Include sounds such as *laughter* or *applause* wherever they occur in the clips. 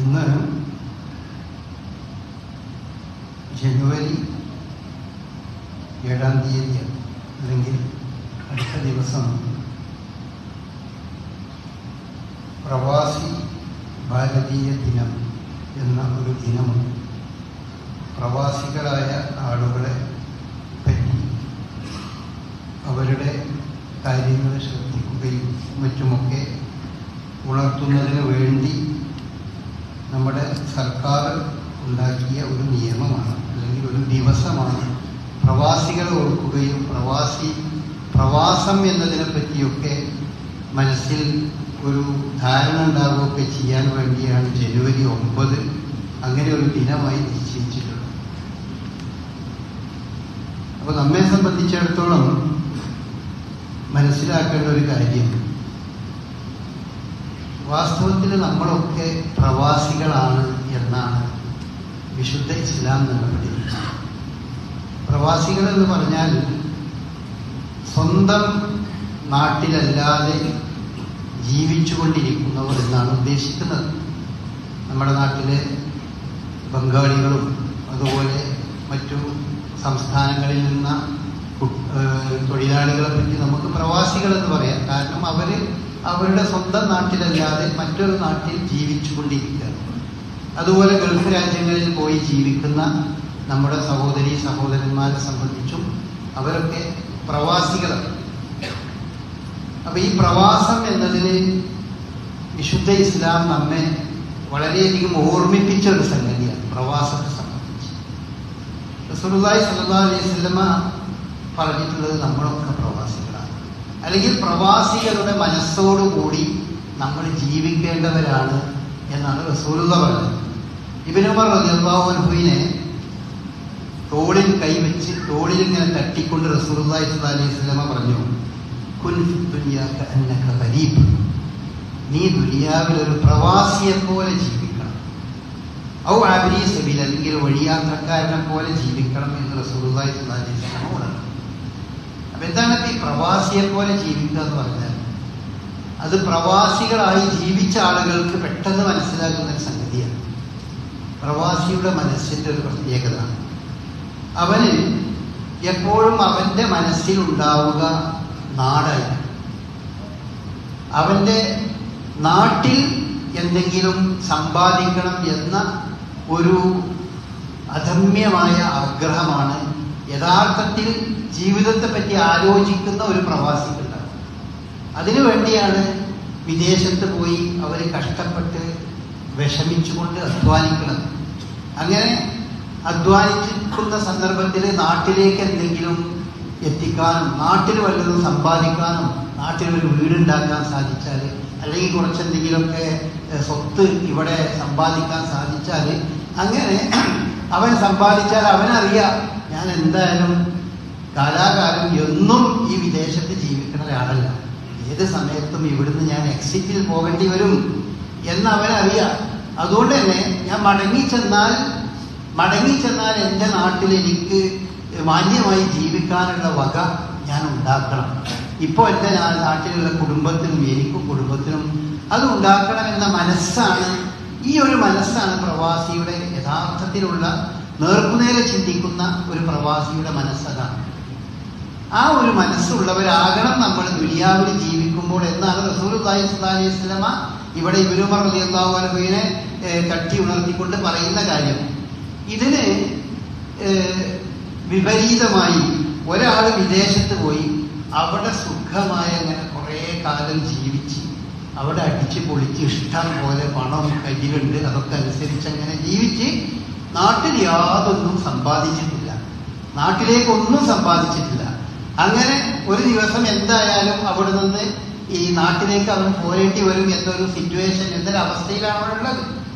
ഇന്ന് ജനുവരി ഏഴാം തീയതി അല്ലെങ്കിൽ അടുത്ത ദിവസം പ്രവാസി ഭാരതീയ ദിനം എന്ന ഒരു ദിനമുണ്ട്. പ്രവാസികളായ ആളുകളെ പറ്റി അവരുടെ കാര്യങ്ങൾ ശ്രദ്ധിക്കുകയും മറ്റുമൊക്കെ ഉണർത്തുന്നതിന് വേണ്ടി നമ്മുടെ സർക്കാർ ഉണ്ടാക്കിയ ഒരു നിയമമാണ് അല്ലെങ്കിൽ ഒരു ദിവസമാണ് പ്രവാസികളെ ഓർക്കുകയും പ്രവാസി പ്രവാസം എന്നതിനെ പറ്റിയൊക്കെ മനസ്സിൽ ഒരു ധാരണ ഉണ്ടാവുകയൊക്കെ ചെയ്യാൻ വേണ്ടിയാണ് ജനുവരി ഒമ്പത് അങ്ങനെ ഒരു ദിനമായി നിശ്ചയിച്ചിട്ടുള്ളത്. അപ്പോൾ നമ്മെ സംബന്ധിച്ചിടത്തോളം മനസ്സിലാക്കേണ്ട ഒരു കാര്യം വാസ്തവത്തിൽ നമ്മളൊക്കെ പ്രവാസികളാണ് എന്നാണ് വിശുദ്ധ ഇസ്ലാം നിലപെട്ടിരിക്കുന്നത് പ്രവാസികൾ എന്ന് പറഞ്ഞാൽ സ്വന്തം നാട്ടിലല്ലാതെ ജീവിച്ചുകൊണ്ടിരിക്കുന്നവർ എന്നാണ് ഉദ്ദേശിക്കുന്നത്. നമ്മുടെ നാട്ടിലെ ബംഗാളികളും അതുപോലെ മറ്റു സംസ്ഥാനങ്ങളിൽ നിന്ന തൊഴിലാളികളെ പറ്റി നമുക്ക് പ്രവാസികൾ എന്ന് പറയാം. കാരണം അവർ അവരുടെ സ്വന്തം നാട്ടിലല്ലാതെ മറ്റൊരു നാട്ടിൽ ജീവിച്ചുകൊണ്ടിരിക്കുകയാണ് അതുപോലെ ഗൾഫ് രാജ്യങ്ങളിൽ പോയി ജീവിക്കുന്ന നമ്മുടെ സഹോദരി സഹോദരന്മാരെ സംബന്ധിച്ചും അവരൊക്കെ പ്രവാസികളാണ്. അപ്പൊ ഈ പ്രവാസം എന്നതിന് വിശുദ്ധ ഇസ്ലാം നമ്മെ വളരെയധികം ഓർമ്മിപ്പിച്ച ഒരു സംഗതിയാണ് പ്രവാസത്തെ സംബന്ധിച്ച്. റസൂലുള്ളാഹി സ്വല്ലല്ലാഹു അലൈഹി വസല്ലമ പറഞ്ഞിട്ടുള്ളത് നമ്മളൊക്കെ പ്രവാസികളാണ്. അല്ലെങ്കിൽ പ്രവാസികളുടെ മനസ്സോടുകൂടി നമ്മൾ ജീവിക്കേണ്ടവരാണ് എന്നാണ് റസൂലുള്ള പറഞ്ഞത്. ഇബിനുമർ അൻഹുവിനെ തോളിൽ കൈവച്ച് തോളിൽ ഇങ്ങനെ തട്ടിക്കൊണ്ട് സ്വല്ലല്ലാഹി അലൈഹി വസല്ലമ പറഞ്ഞു കുൻ ഗരീബ്. നീ ദുനിയാവിൽ ഒരു പ്രവാസിയെ പോലെ ജീവിക്കണം. ഔ ആബിരി സബീൽ അല്ലെങ്കിൽ വഴിയാത്രക്കാരനെ പോലെ ജീവിക്കണം എന്ന് സ്വല്ലല്ലാഹി അലൈഹി വസല്ലമ പറഞ്ഞു അപ്പൊ എന്താണ് ഈ പ്രവാസിയെ പോലെ ജീവിക്കുക എന്ന് പറഞ്ഞാൽ? അത് പ്രവാസികളായി ജീവിച്ച ആളുകൾക്ക് പെട്ടെന്ന് മനസ്സിലാകുന്ന ഒരു സംഗതിയാണ്. പ്രവാസിയുടെ മനസ്സിന്റെ ഒരു പ്രത്യേകത. അവന് എപ്പോഴും അവന്റെ മനസ്സിലുണ്ടാവുക നാടായി. അവന്റെ നാട്ടിൽ എന്തെങ്കിലും സമ്പാദിക്കണം എന്ന ഒരു അധമ്യമായ ആഗ്രഹമാണ് യഥാർത്ഥത്തിൽ ജീവിതത്തെ പറ്റി ആലോചിക്കുന്ന ഒരു പ്രവാസിക്കുണ്ടാവും അതിനു വേണ്ടിയാണ് വിദേശത്ത് പോയി അവർ കഷ്ടപ്പെട്ട് വിഷമിച്ചുകൊണ്ട് അധ്വാനിക്കുന്നത്. അങ്ങനെ അധ്വാനിക്കുന്ന സന്ദർഭത്തിൽ നാട്ടിലേക്ക് എന്തെങ്കിലും എത്തിക്കാനും നാട്ടിൽ വല്ലതും സമ്പാദിക്കാനും നാട്ടിൽ ഒരു വീടുണ്ടാക്കാൻ സാധിച്ചാൽ അല്ലെങ്കിൽ കുറച്ചെന്തെങ്കിലുമൊക്കെ സ്വത്ത് ഇവിടെ സമ്പാദിക്കാൻ സാധിച്ചാൽ അങ്ങനെ അവൻ സമ്പാദിച്ചാൽ അവനറിയാം ഞാൻ എന്തായാലും കലാകാരൻ എന്നും ഈ വിദേശത്ത് ജീവിക്കുന്ന ഒരാളല്ല ഏത് സമയത്തും ഇവിടുന്ന് ഞാൻ എക്സിറ്റിൽ പോകേണ്ടി വരും എന്ന് അവനറിയാം അതുകൊണ്ട് തന്നെ ഞാൻ മടങ്ങി ചെന്നാൽ മടങ്ങി ചെന്നാൽ എന്റെ നാട്ടിൽ എനിക്ക് മാന്യമായി ജീവിക്കാനുള്ള വക ഞാൻ ഉണ്ടാക്കണം. ഇപ്പോൾ എന്റെ നാട്ടിലുള്ള കുടുംബത്തിനും എനിക്കും കുടുംബത്തിനും അത് ഉണ്ടാക്കണം എന്ന മനസ്സാണ്. ഈ ഒരു മനസ്സാണ് പ്രവാസിയുടെ യഥാർത്ഥത്തിലുള്ള നേർക്കുനേരെ ചിന്തിക്കുന്ന ഒരു പ്രവാസിയുടെ മനസ്സതാണ്. ആ ഒരു മനസ്സുള്ളവരാകണം നമ്മൾ ദുനിയാവിൽ ജീവിക്കുമ്പോൾ എന്നാണ് റസൂൽ അലൈഹി ഇവിടെ ഇവരും റളിയല്ലാഹുവിനെ തട്ടി ഉണർത്തിക്കൊണ്ട് പറയുന്ന കാര്യം. ഇതിന് വിപരീതമായി ഒരാൾ വിദേശത്ത് പോയി അവിടെ സുഖമായി അങ്ങനെ കുറേ കാലം ജീവിച്ച് അവിടെ അടിച്ച് പൊളിച്ച് ഇഷ്ടം പോലെ പണം കയ്യിലുണ്ട് അതൊക്കെ അനുസരിച്ച് അങ്ങനെ ജീവിച്ച് നാട്ടിൽ യാതൊന്നും സമ്പാദിച്ചിട്ടില്ല. നാട്ടിലേക്കൊന്നും സമ്പാദിച്ചിട്ടില്ല. അങ്ങനെ ഒരു ദിവസം എന്തായാലും അവിടെ നിന്ന് ഈ നാട്ടിലേക്ക് അവൻ പോരേണ്ടി വരും എന്നൊരു സിറ്റുവേഷൻ എന്നൊരു അവസ്ഥയിലാണ് അവിടെ ഉള്ളത്.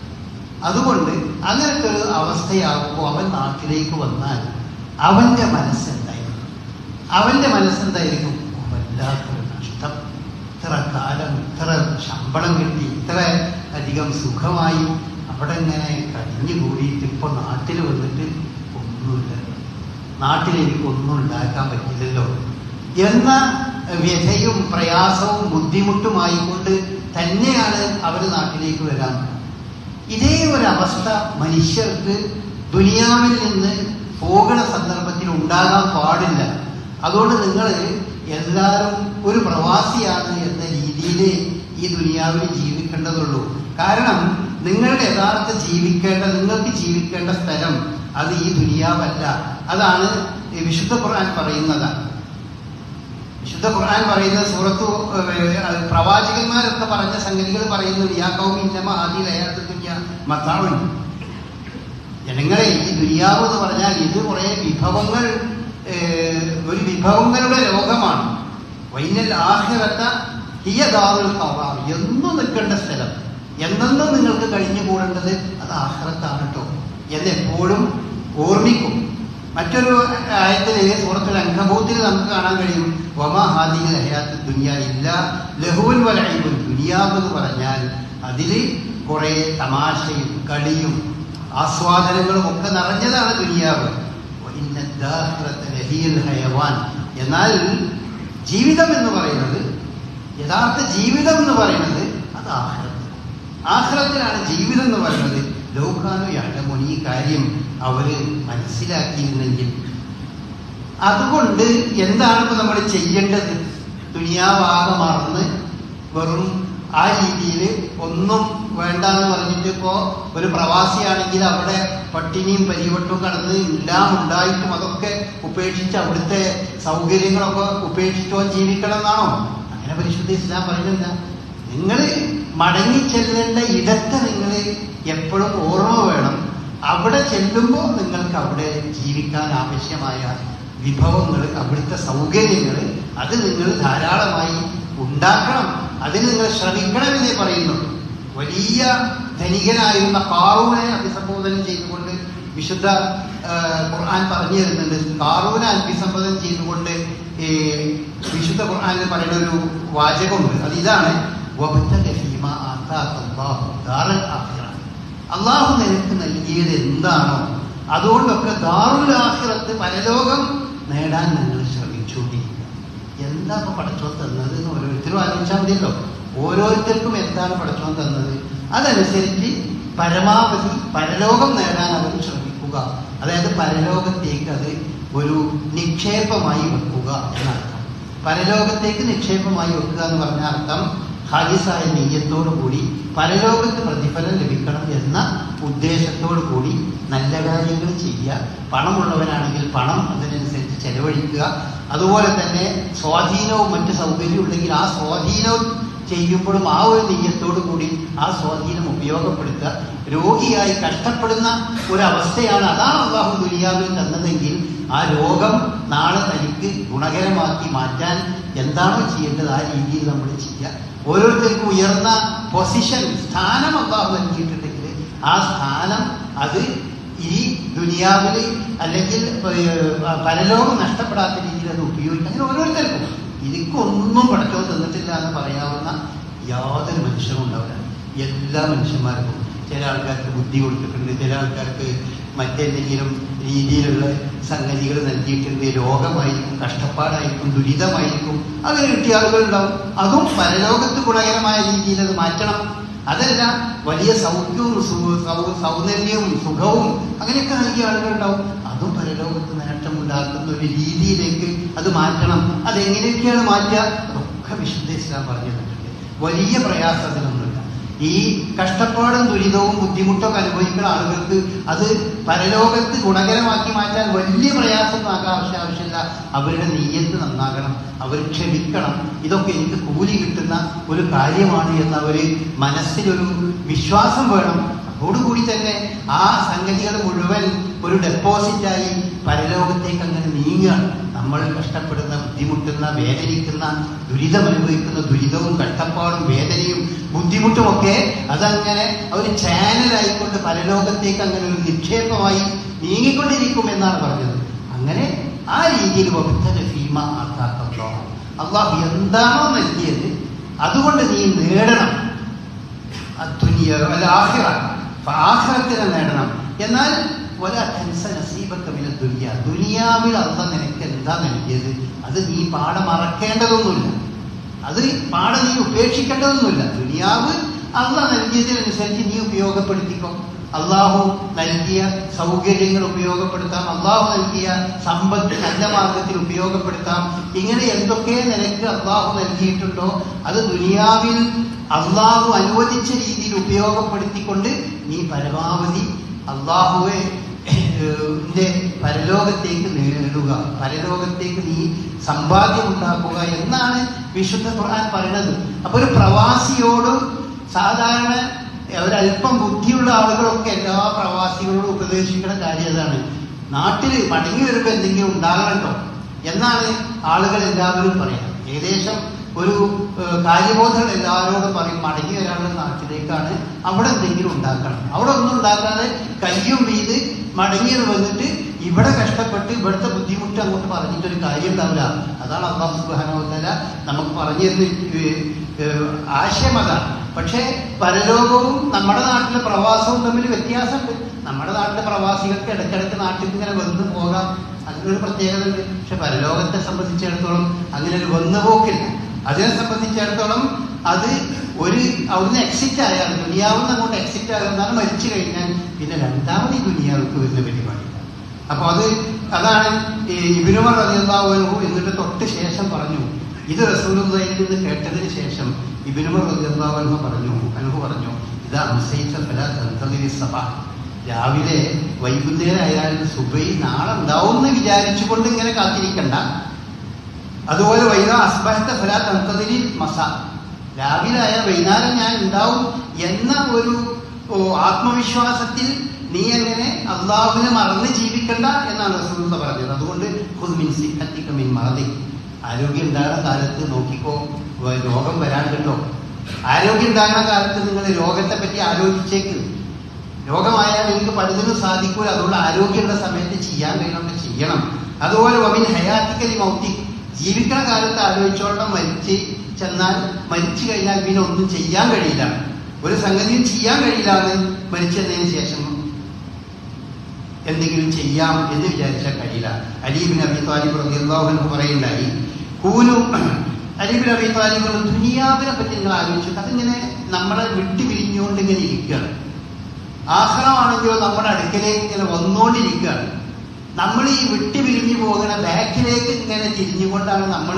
അതുകൊണ്ട് അങ്ങനത്തെ ഒരു അവസ്ഥയാകുമ്പോൾ അവൻ നാട്ടിലേക്ക് വന്നാൽ അവന്റെ മനസ്സെന്തായിരിക്കും? അവന്റെ മനസ്സെന്തായിരിക്കും? വല്ലാത്തൊരു നഷ്ടം. ഇത്ര കാലം ഇത്ര ശമ്പളം കിട്ടി ഇത്ര അധികം സുഖമായി അവിടെ ഇങ്ങനെ കഴിഞ്ഞു കൂടിയിട്ട് ഇപ്പൊ നാട്ടിൽ വന്നിട്ട് ഒന്നുമില്ല. നാട്ടിൽ എനിക്കൊന്നും ഉണ്ടാക്കാൻ പറ്റില്ലല്ലോ. എന്ന വ്യഥയും പ്രയാസവും ബുദ്ധിമുട്ടുമായിക്കൊണ്ട് തന്നെയാണ് അവർ നാട്ടിലേക്ക് വരാൻ ഇതേ ഒരു അവസ്ഥ മനുഷ്യർക്ക് ദുനിയാവിൽ നിന്ന് പോകണ സന്ദർഭത്തിൽ ഉണ്ടാകാൻ പാടില്ല. അതുകൊണ്ട് നിങ്ങൾ എല്ലാവരും ഒരു പ്രവാസിയാണ് എന്ന രീതിയിൽ ഈ ദുനിയാവിൽ ജീവിക്കേണ്ടതുള്ളൂ. കാരണം നിങ്ങളുടെ യഥാർത്ഥ ജീവിക്കേണ്ട നിങ്ങൾക്ക് ജീവിക്കേണ്ട സ്ഥലം അത് ഈ ദുനിയാവല്ല. അതാണ് വിശുദ്ധ ഖുർആൻ പറയുന്നത്. വിശുദ്ധ ഖുർആൻ പറയുന്ന സൂറത്തു പ്രവാചകന്മാരൊക്കെ പറഞ്ഞ സംഗതികൾ പറയുന്നു യാ കൗമി ഇന്നമ ആദി ലയാത്ത ദുനിയ ജനങ്ങളെ ഈ ദുനിയാവ് എന്ന് പറഞ്ഞാൽ ഇത് കുറെ വിഭവങ്ങൾ ഒരു വിഭവങ്ങളുടെ ലോകമാണ്. വൈനൽ ആഹിറത്ത ഹിയ എന്നും നിൽക്കേണ്ട സ്ഥലം. എന്നെന്നും നിങ്ങൾക്ക് കഴിഞ്ഞു കൂടേണ്ടത്? അത് ആഹ്റത്താണ് കേട്ടോ എന്ന് എപ്പോഴും ഓർമ്മിക്കും. മറ്റൊരു ആയത്തിൽ സുഹൃത്തിൽ അങ്കബൂത്തിൽ നമുക്ക് കാണാൻ കഴിയും. വമാ ഹയാത്ത് ദുനിയ ഇല്ല ലഹുവൻ വലൈബുൻ ദുനിയാവ് എന്ന് പറഞ്ഞാൽ അതിൽ കുറെ തമാശയും കളിയും ആസ്വാദനങ്ങളും ഒക്കെ നിറഞ്ഞതാണ് ദുനിയാവ്. ഹയവാൻ. എന്നാൽ ജീവിതം എന്ന് പറയുന്നത് യഥാർത്ഥ ജീവിതം എന്ന് പറയുന്നത് അത് ആഹ്റത്ത് ആഹ്റത്തിലാണ് ജീവിതം എന്ന് പറയുന്നത്. ലോകാനു യാഴമോൻ ഈ കാര്യം അവർ മനസ്സിലാക്കിയിരുന്നെങ്കിൽ. അതുകൊണ്ട് എന്താണ് ഇപ്പൊ നമ്മൾ ചെയ്യേണ്ടത്? ദുനിയാവാകെ മറന്ന് വെറും ആ രീതിയിൽ ഒന്നും വേണ്ട എന്ന് പറഞ്ഞിട്ട് ഇപ്പോ ഒരു പ്രവാസിയാണെങ്കിൽ അവിടെ പട്ടിണിയും പരിവട്ടവും കടന്ന് എല്ലാം ഉണ്ടായിട്ടും അതൊക്കെ ഉപേക്ഷിച്ച് അവിടുത്തെ സൗകര്യങ്ങളൊക്കെ ഉപേക്ഷിച്ചോ ജീവിക്കണം എന്നാണോ? അങ്ങനെ പരിശുദ്ധ ഇസ്ലാം പറയുന്നില്ല. നിങ്ങൾ മടങ്ങി ചെല്ലേണ്ട ഇടത്തെ നിങ്ങൾ എപ്പോഴും ഓർമ്മ വേണം. അവിടെ ചെല്ലുമ്പോൾ നിങ്ങൾക്ക് അവിടെ ജീവിക്കാൻ ആവശ്യമായ വിഭവങ്ങൾ അവിടുത്തെ സൗകര്യങ്ങൾ അത് നിങ്ങൾ ധാരാളമായി ഉണ്ടാക്കണം. അതിന് നിങ്ങൾ ശ്രമിക്കണമെന്നേ പറയുന്നു. വലിയ ധനികനായിരുന്ന പാറൂനെ അഭിസംബോധന ചെയ്തുകൊണ്ട് വിശുദ്ധ ഖുർആൻ പറഞ്ഞു തരുന്നുണ്ട്. കാറൂനെ അഭിസംബോധന ചെയ്തുകൊണ്ട് വിശുദ്ധ ഖുർആനിൽ പറയുന്ന ഒരു വാചകമുണ്ട്. അത് ഇതാണ് അള്ളാഹു നിനക്ക് നൽകിയത് എന്താണോ അതുകൊണ്ടൊക്കെ ദാറുൽ ആഖിറത്ത് പരലോകം നേടാൻ നിങ്ങൾ ശ്രമിച്ചുകൊണ്ടിരിക്കുക എന്താ ഇപ്പൊ പടച്ചോൻ തന്നത് എന്ന് ഓരോരുത്തരും ആലോചിച്ചാൽ മതിയല്ലോ. ഓരോരുത്തർക്കും എന്താണ് പടച്ചോൻ തന്നത്? അതനുസരിച്ച് പരമാവധി പരലോകം നേടാൻ അവർ ശ്രമിക്കുക. അതായത് പരലോകത്തേക്ക് അത് ഒരു നിക്ഷേപമായി വെക്കുക എന്നർത്ഥം. പരലോകത്തേക്ക് നിക്ഷേപമായി വെക്കുക എന്ന് പറഞ്ഞ അർത്ഥം ഹാലിസായ നെയ്യത്തോടു കൂടി പരലോകത്ത് പ്രതിഫലം ലഭിക്കണം എന്ന ഉദ്ദേശത്തോടു കൂടി നല്ല കാര്യങ്ങൾ ചെയ്യുക. പണമുള്ളവനാണെങ്കിൽ പണം അതിനനുസരിച്ച് ചെലവഴിക്കുക. അതുപോലെ തന്നെ സ്വാധീനവും മറ്റ് സൗകര്യവും ഉണ്ടെങ്കിൽ ആ സ്വാധീനവും ചെയ്യുമ്പോഴും ആ ഒരു നെയ്യത്തോടു കൂടി ആ സ്വാധീനം ഉപയോഗപ്പെടുത്തുക. രോഗിയായി കഷ്ടപ്പെടുന്ന ഒരവസ്ഥയാണ് അതാ അള്ളാഹു ദുരിയാവിൽ തന്നതെങ്കിൽ ആ രോഗം നാളെ തനിക്ക് ഗുണകരമാക്കി മാറ്റാൻ എന്താണോ ചെയ്യേണ്ടത് ആ രീതിയിൽ നമ്മൾ ചെയ്യുക. ഓരോരുത്തർക്കും ഉയർന്ന പൊസിഷൻ സ്ഥാനം അള്ളാഹു നൽകിയിട്ടുണ്ടെങ്കിൽ ആ സ്ഥാനം അത് ഈ ദുനിയാവിൽ അല്ലെങ്കിൽ പരലോകം നഷ്ടപ്പെടാത്ത രീതിയിൽ അത് ഉപയോഗിക്കും അങ്ങനെ ഓരോരുത്തർക്കും. ഇതിക്കൊന്നും പഠിച്ചോ തന്നിട്ടില്ല എന്ന് പറയാവുന്ന യാതൊരു മനുഷ്യരും ഉണ്ടാവില്ല. എല്ലാ മനുഷ്യന്മാർക്കും ചില ആൾക്കാർക്ക് ബുദ്ധി കൊടുത്തിട്ടുണ്ട് ചില ആൾക്കാർക്ക് മറ്റെന്തെങ്കിലും രീതിയിലുള്ള സംഗതികൾ നൽകിയിട്ടുണ്ട്. രോഗമായിരിക്കും കഷ്ടപ്പാടായിരിക്കും ദുരിതമായിരിക്കും. അങ്ങനെ കിട്ടിയ ആളുകളുണ്ടാവും. അതും പരലോകത്ത് ഗുണകരമായ രീതിയിൽ അത് മാറ്റണം. അതല്ല വലിയ സൗഖ്യവും സൗന്ദര്യവും സുഖവും അങ്ങനെയൊക്കെ നൽകിയ ആളുകളുണ്ടാവും. അതും പരലോകത്ത് നേട്ടമുണ്ടാക്കുന്ന ഒരു രീതിയിലേക്ക് അത് മാറ്റണം. അതെങ്ങനെയൊക്കെയാണ് മാറ്റുക? അതൊക്കെ വിശുദ്ധ ഇസ്ലാം പറഞ്ഞിട്ടുണ്ട് വലിയ പ്രയാസത്തിനൊന്നുമില്ല ഈ കഷ്ടപ്പാടും ദുരിതവും ബുദ്ധിമുട്ടൊക്കെ അനുഭവിക്കുന്ന ആളുകൾക്ക് അത് പരലോകത്ത് ഗുണകരമാക്കി മാറ്റാൻ വലിയ പ്രയാസം ആകാവശ്യ ആവശ്യമില്ല. അവരുടെ നീയത്ത് നന്നാകണം. അവർ ക്ഷമിക്കണം. ഇതൊക്കെ എനിക്ക് കൂലി കിട്ടുന്ന ഒരു കാര്യമാണ് എന്ന് അവർ മനസ്സിലൊരു വിശ്വാസം വേണം. അതോടുകൂടി തന്നെ ആ സംഗതികൾ മുഴുവൻ ഒരു ഡെപ്പോസിറ്റായി പരലോകത്തേക്ക് അങ്ങനെ നീങ്ങുകയാണ്. നമ്മൾ കഷ്ടപ്പെടുന്ന ബുദ്ധിമുട്ടുന്ന വേദനിക്കുന്ന ദുരിതം അനുഭവിക്കുന്ന ദുരിതവും കഷ്ടപ്പാടും വേദനയും ബുദ്ധിമുട്ടുമൊക്കെ അതങ്ങനെ ഒരു ചാനലായിക്കൊണ്ട് പരലോകത്തേക്ക് അങ്ങനെ ഒരു നിക്ഷേപമായി നീങ്ങിക്കൊണ്ടിരിക്കും എന്നാണ് പറഞ്ഞത്. അങ്ങനെ ആ രീതിയിൽ വബുദ്ധ ഭീമ ആക്കാത്തോ അള്ളാഹു എന്താണോ നൽകിയത് അതുകൊണ്ട് നീ നേടണം. അദ്ദുനിയ അല്ല ആഹ്റ ആഖിറത്തിനെ നേടണം. എന്നാൽ ദുനിയാവിൽ അല്ല നിനക്ക് എന്താ നൽകിയത്? അത് നീ പാടെ മറക്കേണ്ടതൊന്നുമില്ല. അത് പാടെ നീ ഉപേക്ഷിക്കേണ്ടതൊന്നുമില്ല. ദുനിയാവ് അള്ളാഹ് നൽകിയതിനനുസരിച്ച് നീ ഉപയോഗപ്പെടുത്തിക്കോ. അള്ളാഹു നൽകിയ സൗകര്യങ്ങൾ ഉപയോഗപ്പെടുത്താം. അള്ളാഹു നൽകിയ സമ്പത്ത് നല്ല മാർഗത്തിൽ ഉപയോഗപ്പെടുത്താം. ഇങ്ങനെ എന്തൊക്കെ നിനക്ക് അള്ളാഹു നൽകിയിട്ടുണ്ടോ അത് ദുനിയാവിൽ അള്ളാഹു അനുവദിച്ച രീതിയിൽ ഉപയോഗപ്പെടുത്തിക്കൊണ്ട് നീ പരമാവധി അള്ളാഹുവെ പരലോകത്തേക്ക് നേടുക പരലോകത്തേക്ക് നീ സമ്പാദ്യം ഉണ്ടാക്കുക എന്നാണ് വിശുദ്ധ ഖുർആൻ പറയുന്നത്. അപ്പൊ ഒരു പ്രവാസിയോട് സാധാരണ ഒരല്പം ബുദ്ധിയുള്ള ആളുകളൊക്കെ എല്ലാ പ്രവാസികളോടും ഉപദേശിക്കുന്ന കാര്യം അതാണ്. നാട്ടിൽ മടങ്ങി വരുമ്പോൾ എന്തെങ്കിലും ഉണ്ടാകണല്ലോ എന്നാണ് ആളുകൾ എല്ലാവരും പറയുന്നത്. ഏകദേശം ഒരു കാര്യബോധം എല്ലാവരോടും പറയും മടങ്ങി വരാനുള്ള നാട്ടിലേക്കാണ് അവിടെ എന്തെങ്കിലും ഉണ്ടാക്കണം. അവിടെ ഒന്നും ഉണ്ടാക്കാതെ കയ്യും വീത് മടങ്ങി വന്നിട്ട് ഇവിടെ കഷ്ടപ്പെട്ട് ഇവിടുത്തെ ബുദ്ധിമുട്ട് അങ്ങോട്ട് പറഞ്ഞിട്ടൊരു കാര്യം ഉണ്ടാവില്ല അതാണ് അള്ളാഹു സുബാനോത്തല നമുക്ക് പറഞ്ഞു തരുന്ന ആശയം അതാണ്. പക്ഷേ പരലോകവും നമ്മുടെ നാട്ടിലെ പ്രവാസവും തമ്മിൽ വ്യത്യാസമുണ്ട്. നമ്മുടെ നാട്ടിലെ പ്രവാസികൾക്ക് ഇടയ്ക്കിടയ്ക്ക് നാട്ടിൽ ഇങ്ങനെ വന്നു പോകാം. അതിനൊരു പ്രത്യേകത ഉണ്ട് പക്ഷെ പരലോകത്തെ സംബന്ധിച്ചിടത്തോളം അങ്ങനെ ഒരു വന്നുപോക്കില്ല. അതിനെ സംബന്ധിച്ചിടത്തോളം അത് ഒരു അവിടുന്ന് എക്സിറ്റ് ആയാൽ ദുനിയാവുന്ന കൊണ്ട് എക്സിറ്റ് ആകുന്നതാണ് മരിച്ചു കഴിഞ്ഞാൽ പിന്നെ രണ്ടാമത് ഈ ദുനിയാവിക്ക് വരുന്ന പരിപാടി അപ്പൊ അത് അതാണ് ഇബിനുമർ റബിയല്ലാഹു എന്നിട്ട് തൊട്ട് ശേഷം പറഞ്ഞു. ഇത് റസൂലുള്ളാഹി നിന്ന് കേട്ടതിന് ശേഷം ഇബിനുമർ അൻഹു പറഞ്ഞു അനുഭവ പറഞ്ഞു ഇത് അംസൈത ഫലാ തന്തദിരി സബ. രാവിലെ വൈകുന്നേരം ആയാലും സുബൈ നാളെ ഉണ്ടാവും എന്ന് വിചാരിച്ചുകൊണ്ട് ഇങ്ങനെ കാത്തിരിക്കണ്ട. അതുപോലെ വൈകാ അസ്ബഹത്തെ ഫല തന്തതിരി മസ. രാവിലെ ആയാൽ വൈകുന്നേരം ഞാൻ ഉണ്ടാവും എന്ന ഒരു ആത്മവിശ്വാസത്തിൽ നീ എങ്ങനെ അള്ളാഹുവിനെ മറന്ന് ജീവിക്കണ്ട എന്നാണ് സുഹൃത്ത് പറഞ്ഞത്. അതുകൊണ്ട് ഹുദ്മിൻ സിഹത്തിക മിൻ മറതി ആരോഗ്യം ഉണ്ടാകുന്ന കാലത്ത് നോക്കിക്കോ രോഗം വരാണ്ടുണ്ടോ ആരോഗ്യം ഉണ്ടാകുന്ന കാലത്ത് നിങ്ങൾ രോഗത്തെ പറ്റി ആലോചിച്ചേക്ക്. രോഗമായാൽ നിങ്ങൾക്ക് പലതിനും സാധിക്കൂല. അതുകൊണ്ട് ആരോഗ്യമുള്ള സമയത്ത് ചെയ്യാൻ കഴിയുന്നൊക്കെ ചെയ്യണം. അതുപോലെ വമിൻ ഹയാത്തിക്കലി മൗത്തി ജീവിക്കുന്ന കാലത്ത് ആലോചിച്ചോളം മരിച്ച് ചെന്നാൽ മരിച്ചു കഴിഞ്ഞാൽ പിന്നെ ഒന്നും ചെയ്യാൻ കഴിയില്ല. ഒരു സംഗതിയും ചെയ്യാൻ കഴിയില്ല എന്ന് മരിച്ചതിന് ശേഷം എന്തെങ്കിലും ചെയ്യാം എന്ന് വിചാരിച്ചാൽ കഴിയില്ല. അലീബിൻ അബി താലിബ് അൻഹു പറയുണ്ടായി കൂനു *clears throat* അലീബിൻ അബി താലിബ് ദുനിയാവിനെ പറ്റി നിങ്ങൾ ആലോചിച്ചു. അതിങ്ങനെ നമ്മളെ വിട്ടു പിരിഞ്ഞുകൊണ്ട് ഇരിക്കുകയാണ്. ആഹ്റമാണെങ്കിലോ നമ്മുടെ അടുക്കലേക്ക് ഇങ്ങനെ വന്നുകൊണ്ടിരിക്കുകയാണ്. നമ്മൾ ഈ വിട്ടു പിരിഞ്ഞു പോകുന്ന ബാക്കിലേക്ക് ഇങ്ങനെ തിരിഞ്ഞുകൊണ്ടാണ് നമ്മൾ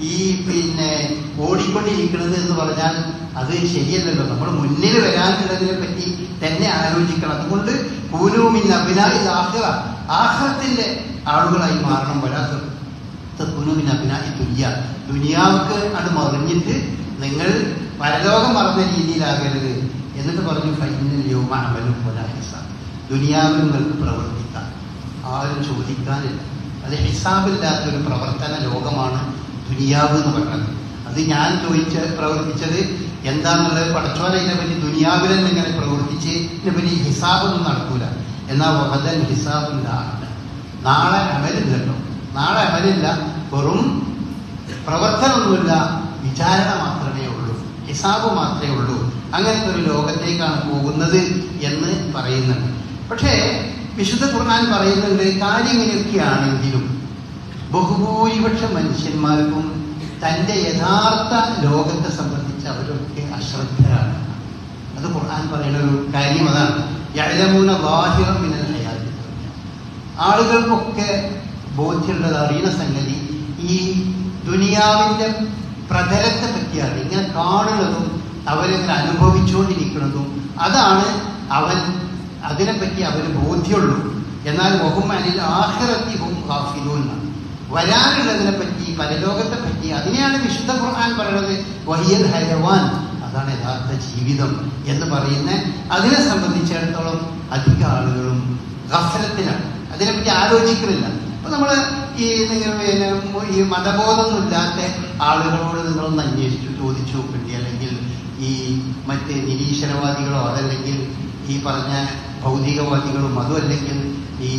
ഈ പിന്നെ ഓടിക്കൊണ്ടിരിക്കുന്നത് എന്ന് പറഞ്ഞാൽ അത് ശരിയല്ലല്ലോ. നമ്മൾ മുന്നിൽ വരാനുള്ളതിനെ പറ്റി തന്നെ ആലോചിക്കണം. അതുകൊണ്ട് പൂനൂമിൻ അഭിനായി ആഹ്റ ആഹ്റത്തിന്റെ ആളുകളായി മാറണം വരാത്തത്. പൂനൂമിൻ അഭിനായി തുല്യ ദുനിയാവുക്ക് അത് മറിഞ്ഞിട്ട് നിങ്ങൾ പരലോകം മറന്ന രീതിയിലാകരുത്. എന്നിട്ട് പറഞ്ഞു ഫൈനൽ യോമാമലും പോലെ ദുനിയാവിൽ നിങ്ങൾക്ക് പ്രവർത്തിക്കാം. ആരും ചോദിക്കാനില്ല. അത് ഹിസാബില്ലാത്തൊരു പ്രവർത്തന ലോകമാണ് ദുനിയാവ് എന്ന് പറയുന്നത്. അത് ഞാൻ ചോദിച്ച പ്രവർത്തിച്ചത് എന്താണെന്നുള്ളത് പടച്ചോനെ ദുനിയാവിൽ തന്നെ ഇങ്ങനെ പ്രവർത്തിച്ച് ഇതിനെപ്പറ്റി ഹിസാബൊന്നും നടക്കൂല. എന്നാൽ വഹദൻ ഹിസാബില്ലാണ്ട് നാളെ അമലില്ലല്ലോ നാളെ അമലില്ല. വെറും പ്രവർത്തനമൊന്നുമില്ല. വിചാരണ മാത്രമേ ഉള്ളൂ. ഹിസാബ് മാത്രമേ ഉള്ളൂ. അങ്ങനത്തെ ഒരു ലോകത്തേക്കാണ് പോകുന്നത് എന്ന് പറയുന്നുണ്ട്. പക്ഷേ വിശുദ്ധ ഖുർആൻ പറയുന്നുണ്ട് കാര്യം ഇങ്ങനെയൊക്കെയാണെങ്കിലും ബഹുഭൂരിപക്ഷം മനുഷ്യന്മാർക്കും തന്റെ യഥാർത്ഥ ലോകത്തെ സംബന്ധിച്ച് അവരൊക്കെ അശ്രദ്ധരാണ്. അത് ഖുർആൻ പറയുന്ന ഒരു കാര്യം അതാണ്. മിനൽ ഹയാത്തി. ദുനിയ. ആളുകൾക്കൊക്കെ ബോധ്യമുള്ളത് അറിയുന്ന സംഗതി ഈ ദുനിയാവിന്റെ പ്രതലത്തെ പറ്റിയാണ് ഇങ്ങനെ കാണുന്നതും അവരിങ്ങനെ അനുഭവിച്ചുകൊണ്ടിരിക്കുന്നതും അതാണ് അവൻ അതിനെപ്പറ്റി അവന് ബോധ്യമുള്ളൂ. എന്നാൽ മുഹമ്മദിൽ ആഹ്റത്തി ഹും ഹാഫിലൂൻ വരാനുള്ളതിനെ പറ്റി പരലോകത്തെ പറ്റി അതിനെയാണ് വിശുദ്ധ ഖുർആൻ പറയുന്നത്. വഹിയൽ ഹയവാൻ അതാണ് യഥാർത്ഥ ജീവിതം എന്ന് പറയുന്ന അതിനെ സംബന്ധിച്ചിടത്തോളം അധിക ആളുകളും ഗഫലത്തിലാണ്. അതിനെപ്പറ്റി ആലോചിക്കുന്നില്ല. അപ്പൊ നമ്മൾ ഈ പിന്നെ ഈ മതബോധമൊന്നുമില്ലാത്ത ആളുകളോട് നിങ്ങളൊന്ന് അന്വേഷിച്ചു ചോദിച്ചു നോക്കേണ്ടി അല്ലെങ്കിൽ ഈ മറ്റ് നിരീശ്വരവാദികളോ അതല്ലെങ്കിൽ ഈ പറഞ്ഞ ഭൗതികവാദികളും അതുമല്ലെങ്കിൽ ഈ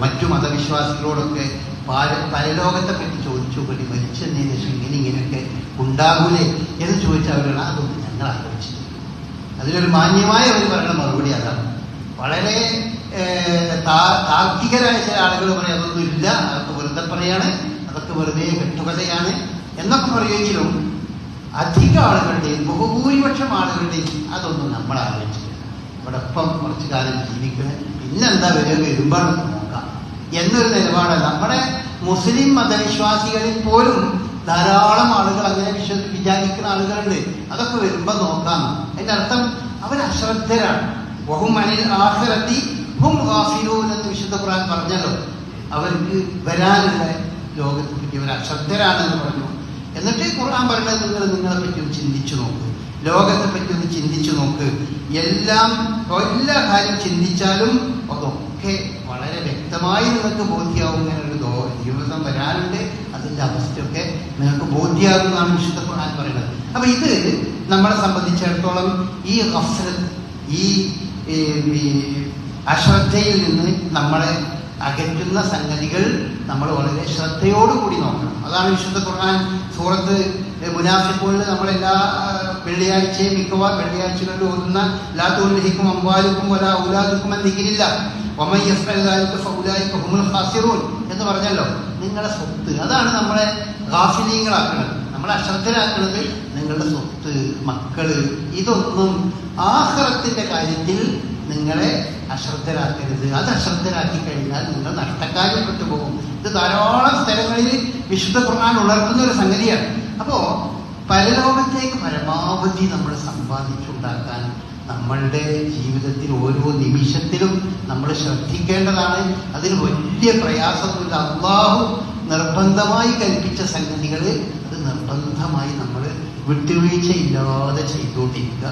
മറ്റു മതവിശ്വാസികളോടൊക്കെ പാര- പരലോകത്തെ പറ്റി ചോദിച്ചു പറ്റി മരിച്ചതിന് ശേഷം ഇങ്ങനെ ഇങ്ങനെയൊക്കെ ഉണ്ടാകൂലേ? എന്ന് ചോദിച്ചാൽ അവരാണ് അതൊന്നും ഞങ്ങൾ ആലോചിച്ചത് അതിലൊരു മാന്യമായ ഒരു പറയുന്ന മറുപടി അതാണ്. വളരെ താർക്കികരായ ചില ആളുകൾ പറയും അതൊന്നും ഇല്ല അതൊക്കെ വെറുതെ പറയാണ് അതൊക്കെ വെറുതെ കെട്ടുകഥയാണ് എന്നൊക്കെ പറയുമെങ്കിലും അധിക ആളുകളുടെയും ബഹുഭൂരിപക്ഷം ആളുകളുടെയും അതൊന്നും നമ്മൾ ആലോചിച്ചില്ല. ഇവിടെ ഇപ്പം കുറച്ചു കാലം ജീവിക്കുന്നത് പിന്നെന്താ വരിക വരുമ്പോൾ നോക്കാം. എന്നൊരു നിലപാട് നമ്മുടെ മുസ്ലിം മതവിശ്വാസികളിൽ പോലും ധാരാളം ആളുകൾ അങ്ങനെ വിശ്വ വിചാരിക്കുന്ന ആളുകളുണ്ട്. അതൊക്കെ വരുമ്പോൾ നോക്കാം. അതിന്റെ അർത്ഥം അവർ അശ്രദ്ധരാണ്. ബഹുമനിൽ ആഹ്റത്തി ഹും ഗാഫിലൂൻ എന്ന് വിശുദ്ധ ഖുർആൻ പറഞ്ഞല്ലോ. അവർക്ക് വരാനുള്ള ലോകത്തെ പറ്റി അവർ അശ്രദ്ധരാണെന്ന് പറഞ്ഞു. എന്നിട്ട് ഖുർആൻ പറയുന്നത് നിങ്ങൾ നിങ്ങളെ പറ്റി ചിന്തിച്ചു നോക്ക്. ലോകത്തെ പറ്റി ഒന്ന് ചിന്തിച്ചു നോക്ക്. എല്ലാം എല്ലാ കാര്യം ചിന്തിച്ചാലും അതൊക്കെ വളരെ വ്യക്തമായി നിങ്ങൾക്ക് ബോധ്യമാവും ഇങ്ങനൊരു ജീവിതം വരാനുണ്ട് അതിന്റെ അവസ്ഥയൊക്കെ നിങ്ങൾക്ക് ബോധ്യമാകും എന്നാണ് വിശുദ്ധ ഖുർആൻ പറയുന്നത്. അപ്പൊ ഇത് നമ്മളെ സംബന്ധിച്ചിടത്തോളം ഈ ഗഫ്ലത്ത് ഈ അശ്രദ്ധയിൽ നിന്ന് നമ്മളെ അകറ്റുന്ന സംഗതികൾ നമ്മൾ വളരെ ശ്രദ്ധയോടുകൂടി നോക്കണം. അതാണ് വിശുദ്ധ ഖുർആൻ. സൂറത്ത് മുനാഫിക്കുകളിൽ നമ്മളെല്ലാ വെള്ളിയാഴ്ചയും മിക്കവാറും വെള്ളിയാഴ്ചകളിൽ ഓതുന്ന ലാ തുൽഹിക്കും അമ്പാലുക്കും ഒരാ ഔലാദുക്കും എന്തെങ്കിലില്ല എന്ന് പറഞ്ഞല്ലോ. നിങ്ങളുടെ സ്വത്ത്. അതാണ് നമ്മളെ ഗാഫിലീങ്ങളാക്കുന്നത്. നമ്മളെ അശ്രദ്ധരാക്കുന്നത് നിങ്ങളുടെ സ്വത്ത് മക്കൾ. ഇതൊന്നും ആഹ്റത്തിന്റെ കാര്യത്തിൽ നിങ്ങളെ അശ്രദ്ധരാക്കരുത്. അത് അശ്രദ്ധരാക്കി കഴിഞ്ഞാൽ നിങ്ങൾ നഷ്ടക്കാരിൽപ്പെട്ടു പോകും ഇത് ധാരാളം സ്ഥലങ്ങളിൽ വിശുദ്ധ ഖുർആൻ ഉണർത്തുന്ന ഒരു സംഗതിയാണ്. അപ്പോ പരലോകത്തേക്ക് പരമാവധി നമ്മൾ സമ്പാദിച്ചുണ്ടാക്കാൻ നമ്മളുടെ ജീവിതത്തിൽ ഓരോ നിമിഷത്തിലും നമ്മൾ ശ്രദ്ധിക്കേണ്ടതാണ്. അതിന് വലിയ പ്രയാസമില്ല അള്ളാഹു നിർബന്ധമായി കൽപ്പിച്ച സംഗതികൾ അത് നിർബന്ധമായി നമ്മൾ വിട്ടുവീഴ്ചയില്ലാതെ ചെയ്തുകൊണ്ടിരിക്കുക.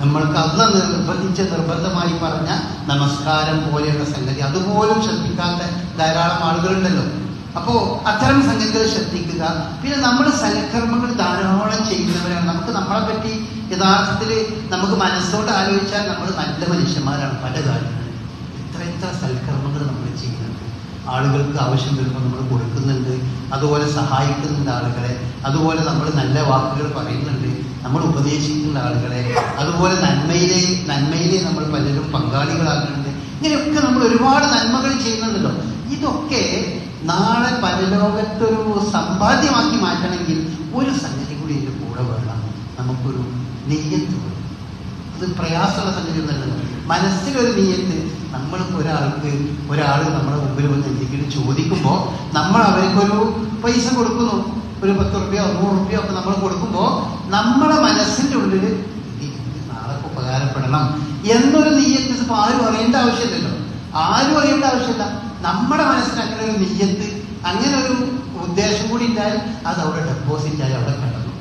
നമ്മൾക്ക് അന്ന് നിർബന്ധിച്ച് നിർബന്ധമായി പറഞ്ഞ നമസ്കാരം പോലെയുള്ള സംഗതി അതുപോലും ശ്രദ്ധിക്കാത്ത ധാരാളം ആളുകളുണ്ടല്ലോ. അപ്പോ അത്തരം സംഗതികൾ ശ്രദ്ധിക്കുക. പിന്നെ നമ്മൾ സൽക്കർമ്മങ്ങൾ ധാരാളം ചെയ്യുന്നവരാണ്. നമുക്ക് നമ്മളെ പറ്റി യഥാർത്ഥത്തിൽ നമുക്ക് മനസ്സോട് ആലോചിച്ചാൽ നമ്മൾ നല്ല മനുഷ്യന്മാരാണ് പല കാര്യങ്ങളും. എത്ര എത്ര സൽക്കർമ്മങ്ങൾ നമ്മൾ ചെയ്യുന്നുണ്ട്. ആളുകൾക്ക് ആവശ്യം വരുമ്പോൾ നമ്മൾ കൊടുക്കുന്നുണ്ട്. അതുപോലെ സഹായിക്കുന്നുണ്ട് ആളുകളെ. അതുപോലെ നമ്മൾ നല്ല വാക്കുകൾ പറയുന്നുണ്ട്. നമ്മൾ ഉപദേശിക്കുന്ന ആളുകളെ. അതുപോലെ നന്മയിലെ നന്മയിലെ നമ്മൾ പലരും പങ്കാളികളാകുന്നുണ്ട്. ഇങ്ങനെയൊക്കെ നമ്മൾ ഒരുപാട് നന്മകൾ ചെയ്യുന്നുണ്ടല്ലോ. ഇതൊക്കെ നാളെ പരലോകത്തൊരു സമ്പാദ്യമാക്കി മാറ്റണമെങ്കിൽ ഒരു സംഗതി കൂടി എന്റെ കൂടെ വേണം. നമുക്കൊരു നെയ്യത്ത് വേണം. അത് പ്രയാസമുള്ള സംഗതി ഒന്നല്ല. മനസ്സിലൊരു നെയ്യത്ത് നമ്മൾ ഒരാൾക്ക് ഒരാൾ നമ്മുടെ മുമ്പിൽ വന്ന് എന്തെങ്കിലും ചോദിക്കുമ്പോൾ നമ്മൾ അവർക്കൊരു പൈസ കൊടുക്കുന്നു. ഒരു പത്ത് റുപ്യോ നൂറ് റുപ്യോ ഒക്കെ നമ്മൾ കൊടുക്കുമ്പോൾ നമ്മുടെ മനസ്സിന്റെ ഉള്ളിൽ നാളൊക്കെ ഉപകാരപ്പെടണം. എന്നൊരു നെയ്യത്ത് ഇപ്പോൾ ആരും അറിയേണ്ട ആവശ്യമില്ലല്ലോ. ആരും അറിയേണ്ട ആവശ്യമില്ല. നമ്മുടെ മനസ്സിന് അങ്ങനെ ഒരു നിയ്യത്ത് അങ്ങനെ ഒരു ഉദ്ദേശം കൂടി ഉണ്ടായാൽ അത് അവിടെ ഡെപ്പോസിറ്റ് ആയി അവിടെ കിടന്നു.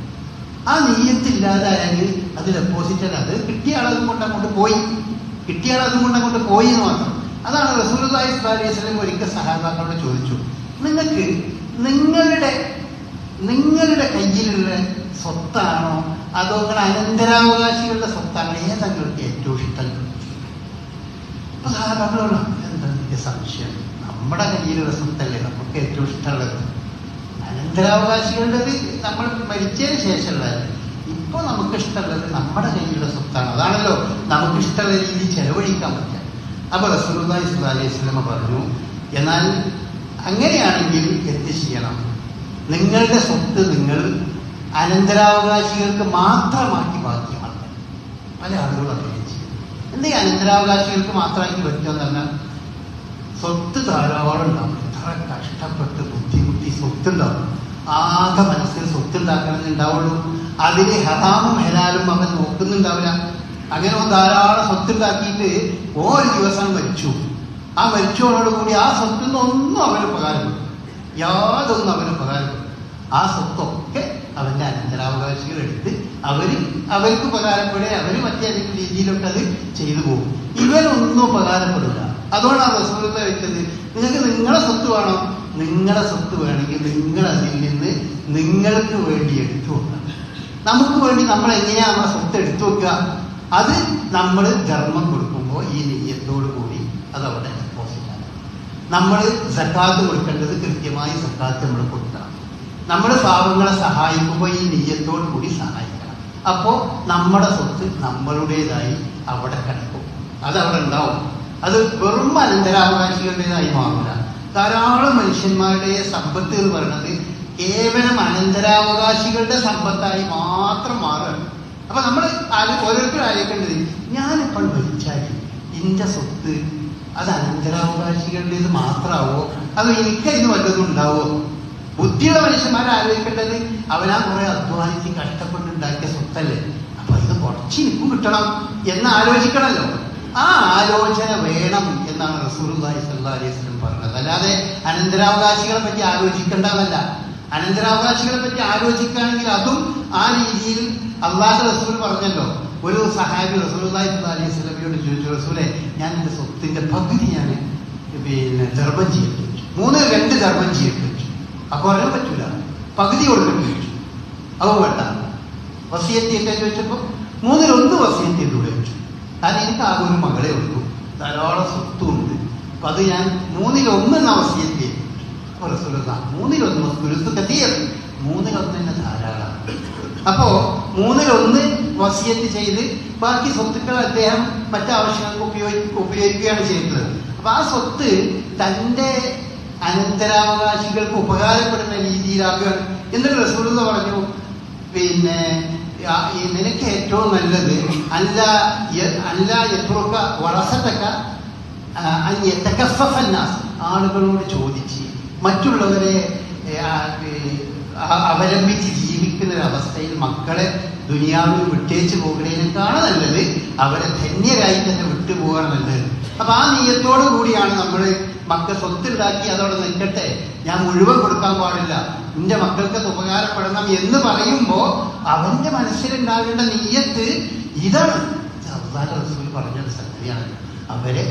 ആ നീയത്തില്ലാതായാൽ അത് ഡെപ്പോസിറ്റ് അത് കിട്ടിയ ആളതും കൊണ്ട് അങ്ങോട്ട് പോയി. കിട്ടിയ ആളതും കൊണ്ട് അങ്ങോട്ട് പോയി എന്ന് മാത്രം. അതാണ് അലൈഹി വസല്ലം ഒരിക്കൽ സഹാബാക്കളോട് ചോദിച്ചു നിങ്ങൾക്ക് നിങ്ങളുടെ നിങ്ങളുടെ കയ്യിലുള്ള സ്വത്താണോ? അതോ നിങ്ങളെ അനന്തരാവകാശികളുടെ സ്വത്താണോ? ഏതാ നിങ്ങൾക്ക് ഏറ്റവും ഇഷ്ടം? അപ്പൊ സഹാബാക്കളോട് എന്താ സംശയം? നമ്മുടെ സ്വത്തല്ലേ? നമുക്ക് ഏറ്റവും ഇഷ്ടമുള്ളത്. അനന്തരാവകാശികളുടേത് നമ്മൾ മരിച്ചതിന് ശേഷമുള്ളത് ഇപ്പൊ നമുക്ക് ഇഷ്ടമുള്ളത് നമ്മുടെ കയ്യിലുള്ള സ്വത്താണ്. അതാണല്ലോ നമുക്ക് ഇഷ്ടമുള്ള രീതിയിൽ ചെലവഴിക്കാൻ പറ്റുക. അപ്പൊ റസൂർദായി സ്വല്ലല്ലാഹി അലൈഹി പറഞ്ഞു എന്നാൽ അങ്ങനെയാണെങ്കിൽ എന്ത് ചെയ്യണം? നിങ്ങളുടെ സ്വത്ത് നിങ്ങൾ അനന്തരാവകാശികൾക്ക് മാത്രമാക്കി ബാധ്യമാണ് പല ആളുകളും അങ്ങനെ ചെയ്യും. എന്താ ഈ അനന്തരാവകാശികൾക്ക് മാത്രമാക്കി പറ്റുമെന്ന് പറഞ്ഞാൽ സ്വത്ത് ധാരാളം ഉണ്ടാവും എത്ര കഷ്ടപ്പെട്ട് ബുദ്ധിമുട്ടി സ്വത്തുണ്ടാവും. ആകെ മനസ്സിൽ സ്വത്തുണ്ടാക്കണമെന്ന് ഉണ്ടാവുള്ളൂ. അതിന് ഹറാമും ഹരാലും അവൻ നോക്കുന്നുണ്ടാവില്ല. അങ്ങനെ ധാരാളം സ്വത്തുണ്ടാക്കിയിട്ട് ഒരു ദിവസം മരിച്ചു. ആ മരിച്ചവനോട് കൂടി ആ സ്വത്തിൽ നിന്നൊന്നും അവന് ഉപകാരമില്ല. യാതൊന്നും അവന് ഉപകാരമില്ല. ആ സ്വത്തൊക്കെ അവന്റെ അനന്തരാവകാശികൾ എടുത്ത് അവർ അവർക്ക് ഉപകാരപ്പെടുക അവർ മറ്റേതെങ്കിലും രീതിയിലൊക്കെ അത് ചെയ്തു പോകും. ഇവനൊന്നും ഉപകാരപ്പെടില്ല. അതുകൊണ്ടാണ് റസൂലുള്ള വെച്ചത്. നിങ്ങൾക്ക് നിങ്ങളെ സ്വത്ത് വേണം. നിങ്ങളെ സ്വത്ത് വേണമെങ്കിൽ നിങ്ങൾ അതിൽ നിന്ന് നിങ്ങൾക്ക് വേണ്ടി എടുത്തു വെക്കണം നമുക്ക് വേണ്ടി നമ്മൾ എങ്ങനെയാ നമ്മുടെ സ്വത്ത് എടുത്തു വെക്കുക? അത് നമ്മൾ ധർമ്മം കൊടുക്കുമ്പോൾ ഈ നെയ്യത്തോടു കൂടി അത് അവിടെ ഡെപ്പോസിറ്റ് ആണ്. നമ്മൾ സക്കാത്ത് കൊടുക്കേണ്ടത് കൃത്യമായി സക്കാത്ത് നമ്മൾ കൊടുക്കണം. നമ്മൾ പാവങ്ങളെ സഹായിക്കുമ്പോൾ ഈ നെയ്യത്തോടു കൂടി സഹായിക്കണം. അപ്പോൾ നമ്മുടെ സ്വത്ത് നമ്മളുടേതായി അവിടെ കിടക്കും. അതവിടെ ഉണ്ടാവും. അത് വെറും അനന്തരാവകാശികളുടേതായി മാറില്ല ധാരാളം മനുഷ്യന്മാരുടെ സമ്പത്ത് എന്ന് പറയുന്നത് കേവലം അനന്തരാവകാശികളുടെ സമ്പത്തായി മാത്രം മാറുകയാണ് അപ്പൊ നമ്മൾ ഓരോരുത്തരും ആലോചിക്കേണ്ടത് ഞാനിപ്പോൾ മരിച്ചാൽ എന്റെ സ്വത്ത് അത് അനന്തരാവകാശികളുടേത് മാത്രമാവോ അത് എനിക്ക് അതിന് വല്ലതും ഉണ്ടാവോ? ബുദ്ധിയുള്ള മനുഷ്യന്മാരെ ആലോചിക്കേണ്ടത് അവനാ കുറെ അധ്വാനിച്ച് കഷ്ടപ്പെട്ടുണ്ടാക്കിയ സ്വത്തല്ലേ? അപ്പൊ ഇത് കുറച്ച് എനിക്കും കിട്ടണം എന്ന് ആലോചിക്കണമല്ലോ ആ ആലോചന വേണം എന്നാണ് റസൂലുള്ളാഹി സ്വല്ലല്ലാഹി അലൈഹി വസല്ലം പറഞ്ഞത്. അല്ലാതെ അനന്തരാവകാശികളെ പറ്റി ആലോചിക്കേണ്ടതല്ല. അനന്തരാവകാശികളെ പറ്റി ആലോചിക്കുകയാണെങ്കിൽ അതും ആ രീതിയിൽ അള്ളാഹ് റസൂൽ പറഞ്ഞല്ലോ. ഒരു സഹാബി റസൂലുള്ളാഹി സ്വല്ലല്ലാഹി അലൈഹി വസല്ലമയോട് ചോദിച്ചു റസൂലെ ഞാൻ എന്റെ സ്വത്തിന്റെ പകുതി ഞാൻ പിന്നെ ധർമ്മം ചെയ്യട്ടു മൂന്ന് രണ്ട് ധർമ്മം ചെയ്യട്ടു അപ്പൊ അറിയാൻ പറ്റൂല. പകുതി കൊടുക്കട്ടെ ചോദിച്ചു അവ വേണ്ട. വസിയത്തി എന്താ ചോദിച്ചപ്പോ മൂന്നിലൊന്ന് വസിയത്തി ചെയ്തൂടെ ചോദിച്ചു കാരണം എനിക്ക് ആകെ ഒരു മകളെ ഉള്ളൂ. ധാരാളം സ്വത്തുണ്ട്. അപ്പൊ അത് ഞാൻ മൂന്നിലൊന്ന് എന്ന വസിയത്ത് ചെയ്തു അപ്പൊ റസൂലുള്ള മൂന്നിലൊന്ന് തുരുത്ത് കത്തിയ. മൂന്നിലൊന്ന് തന്നെ ധാരാളമാണ് അപ്പോ മൂന്നിലൊന്ന് വസിയത്ത് ചെയ്ത് ബാക്കി സ്വത്തുക്കൾ അദ്ദേഹം മറ്റാവശ്യങ്ങൾക്ക് ഉപയോഗി ഉപയോഗിക്കുകയാണ് ചെയ്യുന്നത്. അപ്പൊ ആ സ്വത്ത് തന്റെ അനന്തരാവകാശികൾക്ക് ഉപകാരപ്പെടുന്ന രീതിയിലാക്കുകയാണ്. എന്നിട്ട് റസൂൽ പറഞ്ഞു പിന്നെ നിനക്ക് ഏറ്റവും നല്ലത് അല്ല അല്ല എത്രയൊക്കെ വളസത്തൊക്കെ എത്തക്കഫന്നാസ് ആളുകളോട് ചോദിച്ച് മറ്റുള്ളവരെ അവലംബിച്ച് ജീവിക്കുന്ന ഒരവസ്ഥയിൽ മക്കളെ ദുനിയാവിൽ വിട്ടേച്ച് പോകുന്നതിനേക്കാണ് നല്ലത് അവരെ ധന്യരായി തന്നെ വിട്ടുപോകാൻ നല്ലത്. അപ്പൊ ആ നീയത്തോടു കൂടിയാണ് നമ്മൾ മക്കൾ സ്വത്തുണ്ടാക്കി അതോടെ നിൽക്കട്ടെ. ഞാൻ മുഴുവൻ കൊടുക്കാൻ പാടില്ല. എന്റെ മക്കൾക്ക് അത് ഉപകാരപ്പെടണം എന്ന് പറയുമ്പോ അവന്റെ മനസ്സിലുണ്ടാകേണ്ട നീയത്ത് ഇതാണ്. ഇത് അള്ളാഹുവിന്റെ റസൂൽ പറഞ്ഞൊരു സംഗതിയാണ് അവരെ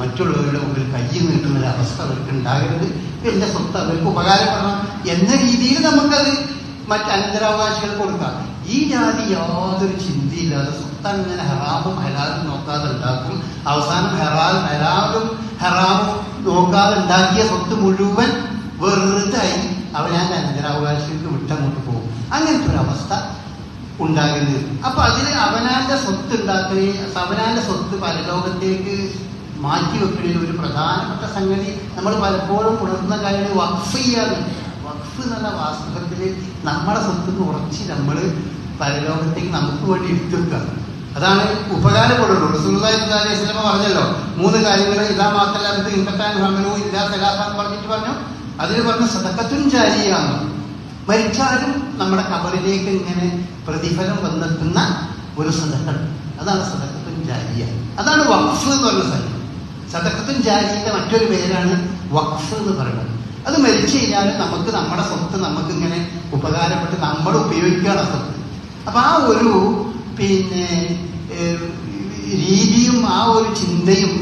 മറ്റുള്ളവരുടെ മുമ്പിൽ കൈ നീട്ടുന്ന ഒരു അവസ്ഥ അവർക്ക് ഉണ്ടാകരുത്. എന്റെ സ്വത്ത് അവർക്ക് ഉപകാരപ്പെടണം എന്ന രീതിയിൽ നമുക്കത് മറ്റ് അനന്തരാവകാശികൾ കൊടുക്കാം. ഈ ജാതി യാതൊരു ചിന്തയില്ലാതെ സ്വത്ത് അങ്ങനെ ഹെറാബും ഹലാലും നോക്കാതെ ഉണ്ടാക്കും. അവസാനം ഹെറാൽ ഹലാലും ഹെറാബും നോക്കാതെ ഉണ്ടാക്കിയ സ്വത്ത് മുഴുവൻ വെറുതായി അവനാന്റെ അനന്തരാവകാശികൾക്ക് വിട്ടങ്ങോട്ട് പോകും. അങ്ങനത്തെ ഒരു അവസ്ഥ ഉണ്ടാകുന്നത്. അപ്പൊ അതിന് അവനാന്റെ സ്വത്ത് ഉണ്ടാക്കുകയും അവനാന്റെ സ്വത്ത് പരലോകത്തേക്ക് മാറ്റി വെക്കുന്നതിൽ ഒരു പ്രധാനപ്പെട്ട സംഗതി നമ്മൾ പലപ്പോഴും ഉണർന്ന കാര്യങ്ങൾ വഖഫ് ചെയ്യാറുണ്ട്. വഖഫ് എന്നുള്ള വാസ്തവത്തിൽ നമ്മുടെ സ്വത്ത് ഉറച്ച് നമ്മൾ പരലോകത്തേക്ക് നമുക്ക് വേണ്ടി എടുത്തു അതാണ് ഉപകാരപ്പെടുള്ളൂ പറഞ്ഞല്ലോ മൂന്ന് കാര്യങ്ങൾ ഇതാ മാത്രമല്ല ഇത് ഇമ്പത്താൻ ഭ്രമനവും ഇല്ലാ സലാസാൻ പറഞ്ഞിട്ട് പറഞ്ഞു. അതിൽ പറഞ്ഞ സതക്കത്തും ജാരിയാണ്. മരിച്ചാലും നമ്മുടെ കബറിലേക്ക് ഇങ്ങനെ പ്രതിഫലം വന്നെത്തുന്ന ഒരു സതക്കൾ അതാണ് സതക്കത്തും ജാരിയ. അതാണ് വഖഫ് എന്ന് പറഞ്ഞ സ്ഥലം. സതക്കത്തും ജാരിയുടെ മറ്റൊരു പേരാണ് വഖഫ് എന്ന് പറയുന്നത്. അത് മരിച്ചു കഴിഞ്ഞാൽ നമുക്ക് നമ്മുടെ സ്വത്ത് നമുക്ക് ഇങ്ങനെ ഉപകാരപ്പെട്ട് നമ്മൾ ഉപയോഗിക്കുകയാണ് സ്വത്ത്. അപ്പൊ ആ ഒരു പിന്നെ രീതിയും ആ ഒരു ചിന്തയും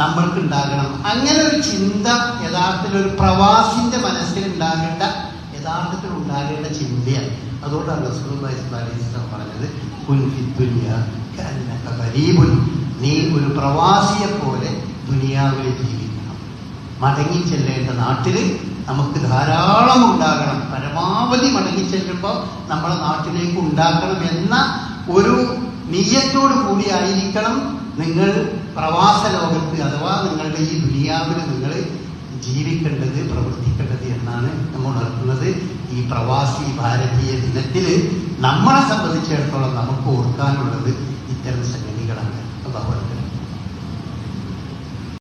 നമ്മൾക്ക് ഉണ്ടാകണം അങ്ങനെ ഒരു ചിന്ത യഥാർത്ഥത്തിൽ ഒരു പ്രവാസിന്റെ മനസ്സിൽ ഉണ്ടാകേണ്ട യഥാർത്ഥത്തിൽ ഉണ്ടാകേണ്ട ചിന്തയാണ്. അതുകൊണ്ടാണ് റസൂലുള്ളാഹി പറഞ്ഞത് കുൻ ഫി ദുനിയ കഅന്നക ഗരീബുൻ. നീ ഒരു പ്രവാസിയെ പോലെ ദുനിയാവിൽ ജീവിക്കണം. മടങ്ങി ചെല്ലേണ്ട നാട്ടിൽ നമുക്ക് ധാരാളം ഉണ്ടാകണം. പരമാവധി മടങ്ങി ചെല്ലുമ്പോൾ നമ്മളെ നാട്ടിലേക്ക് ഉണ്ടാക്കണം എന്ന ഒരു നീയത്തോടു കൂടിയായിരിക്കണം നിങ്ങൾ പ്രവാസ ലോകത്ത് അഥവാ നിങ്ങളുടെ ഈ ദുനിയാവിൽ നിങ്ങൾ ജീവിക്കേണ്ടത് പ്രവർത്തിക്കേണ്ടത് എന്നാണ് നമ്മൾ ഉണർത്തുന്നത്. ഈ പ്രവാസി ഭാരതീയ ദിനത്തിൽ നമ്മളെ സംബന്ധിച്ചിടത്തോളം നമുക്ക് ഓർക്കാനുള്ളത് ഇത്തരം സംഗതികളാണ്. സംഗതി